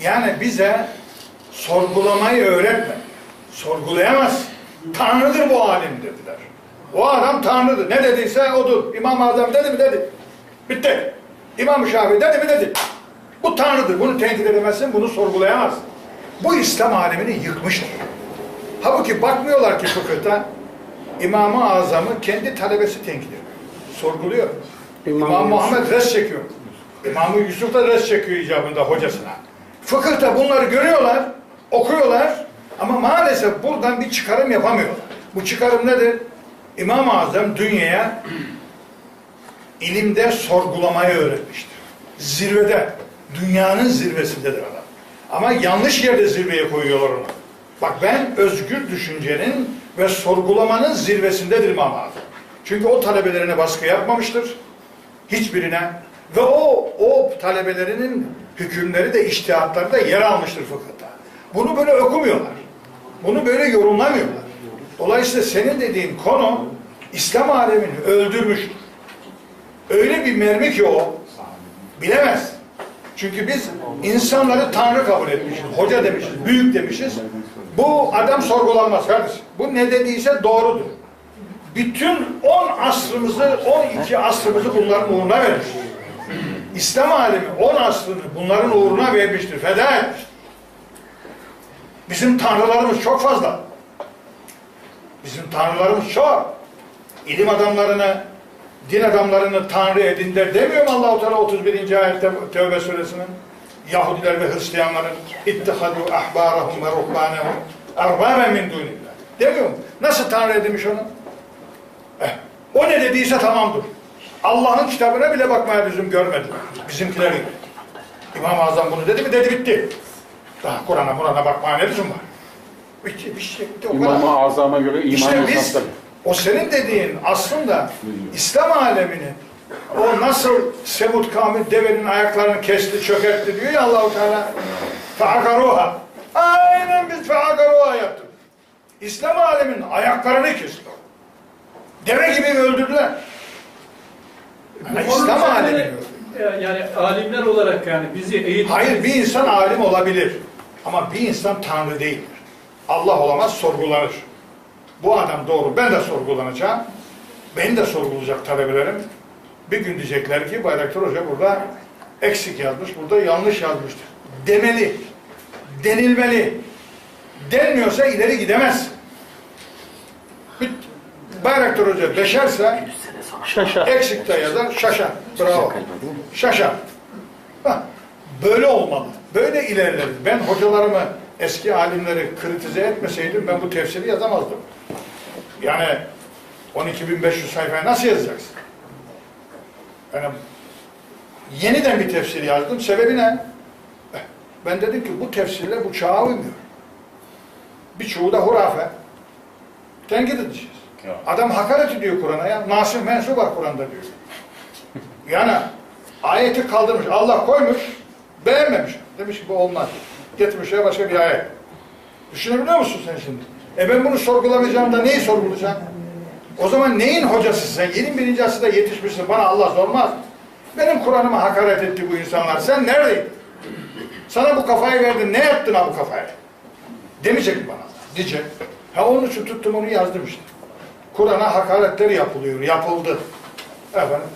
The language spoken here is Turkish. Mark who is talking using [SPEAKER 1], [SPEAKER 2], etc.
[SPEAKER 1] Yani bize sorgulamayı öğretme. Sorgulayamaz. Tanrıdır bu alim dediler. O adam Tanrıdır. Ne dediyse odur. İmam-ı Azam dedi mi dedi. Bitti. İmam-ı Şafii dedi mi dedi. Bu Tanrıdır. Bunu tenkit edemezsin, bunu sorgulayamazsın. Bu İslam alemini yıkmıştır. Halbuki bakmıyorlar ki fıkıhta İmam-ı Azam'ı kendi talebesi tenkit ediyor. Sorguluyor.
[SPEAKER 2] İmam
[SPEAKER 1] İmam. Muhammed res çekiyor. İmam Yusuf da res çekiyor icabında hocasına. Fıkıhta bunları görüyorlar, okuyorlar ama maalesef buradan bir çıkarım yapamıyorlar. Bu çıkarım nedir? İmam-ı Azam dünyaya ilimde sorgulamayı öğretmiştir. Zirvede, dünyanın zirvesindedir adam. Ama yanlış yerde zirveye koyuyorlar onu. Bak ben özgür düşüncenin ve sorgulamanın zirvesindedir İmam Azam. Çünkü o talebelerine baskı yapmamıştır. Hiçbirine. Ve o, o talebelerinin hükümleri de iştihatları da yer almıştır fıkıhta. Bunu böyle okumuyorlar. Bunu böyle yorumlamıyorlar. Dolayısıyla senin dediğin konu İslam alemini öldürmüştür. Öyle bir mermi ki o bilemez. Çünkü biz insanları Tanrı kabul etmişiz, hoca demişiz, büyük demişiz. Bu adam sorgulanmaz kardeşim. Bu ne dediyse doğrudur. Bütün 10 asrımızı, 12 asrımızı bunların uğruna vermiştir. İslam alemi 10 asrını bunların uğruna vermiştir, feda. Bizim tanrılarımız çok fazla. Bizim tanrılarımız çok. İlim adamlarını, din adamlarını tanrı edinler demiyor mu Allah-u Teala 31. ayette Tevbe suresinin? Yahudiler ve Hristiyanların ittihadu ahbarahum ve ruhbanehum erbaben min dunillah. Demiyor mu? Nasıl tanrı edinmiş onu? Eh, o ne dediyse tamamdır. Allah'ın kitabına bile bakmaya lüzum görmedi. Bizimkiler gibi. İmam-ı Azam bunu dedi mi dedi bitti. Daha Kur'an'a Kur'an'a bakmaya ne lüzum var? Bitti, bir şey bitti o.
[SPEAKER 2] İmam-ı Azam'a göre iman
[SPEAKER 1] İşte biz, o senin dediğin aslında İslam alemini o nasıl Semud kavmi devenin ayaklarını kesti, çökertti diyor ya Allahu Teala. Feakaruha. Aynen biz feakaruha yaptık. İslam aleminin ayaklarını kesti. Deve gibi öldürdüler. Ama İslam öldürdü.
[SPEAKER 3] Yani alimler olarak yani bizi eğitim...
[SPEAKER 1] Hayır bir insan alim olabilir. Ama bir insan Tanrı değildir. Allah olamaz sorgulanır. Bu adam doğru. Ben de sorgulanacağım. Beni de sorgulayacak talebelerim. Bir gün diyecekler ki Bayraktar Hoca burada eksik yazmış, burada yanlış yazmıştır. Demeli. Denilmeli. Denmiyorsa ileri gidemez. Bayraktar Hoca beşerse
[SPEAKER 2] Şaşa.
[SPEAKER 1] Eksik de yazar, şaşa. Bravo. Şaşa. Hah, Böyle olmalı. Böyle ilerleriz. Ben hocalarımı, eski alimleri kritize etmeseydim ben bu tefsiri yazamazdım. Yani 12.500 sayfayı nasıl yazacaksın? Yani yeniden bir tefsir yazdım. Sebebi ne? Eh, Ben dedim ki bu tefsirle bu çağa uymuyor. Birçoğu da hurafe. Tenkit edeceğiz. Adam hakaret ediyor Kur'an'a ya. Nasih mensup var Kur'an'da diyor. Yani ayeti kaldırmış. Allah koymuş, beğenmemiş. Demiş ki bu olmaz. Getirmiş ya başka bir ayet. Düşünebiliyor musun sen şimdi? E ben bunu sorgulamayacağım da neyi sorgulayacağım? O zaman neyin hocası sen? 21. asırda yetişmişsin. Bana Allah sormaz. Benim Kur'an'ıma hakaret etti bu insanlar. Sen neredeydin? Sana bu kafayı verdim. Ne yaptın ha bu kafayı? Demeyecek mi bana? Diyecek. Ha onun için tuttum onu yazdım işte. Kur'an'a hakaretler yapılıyor, yapıldı. Efendim,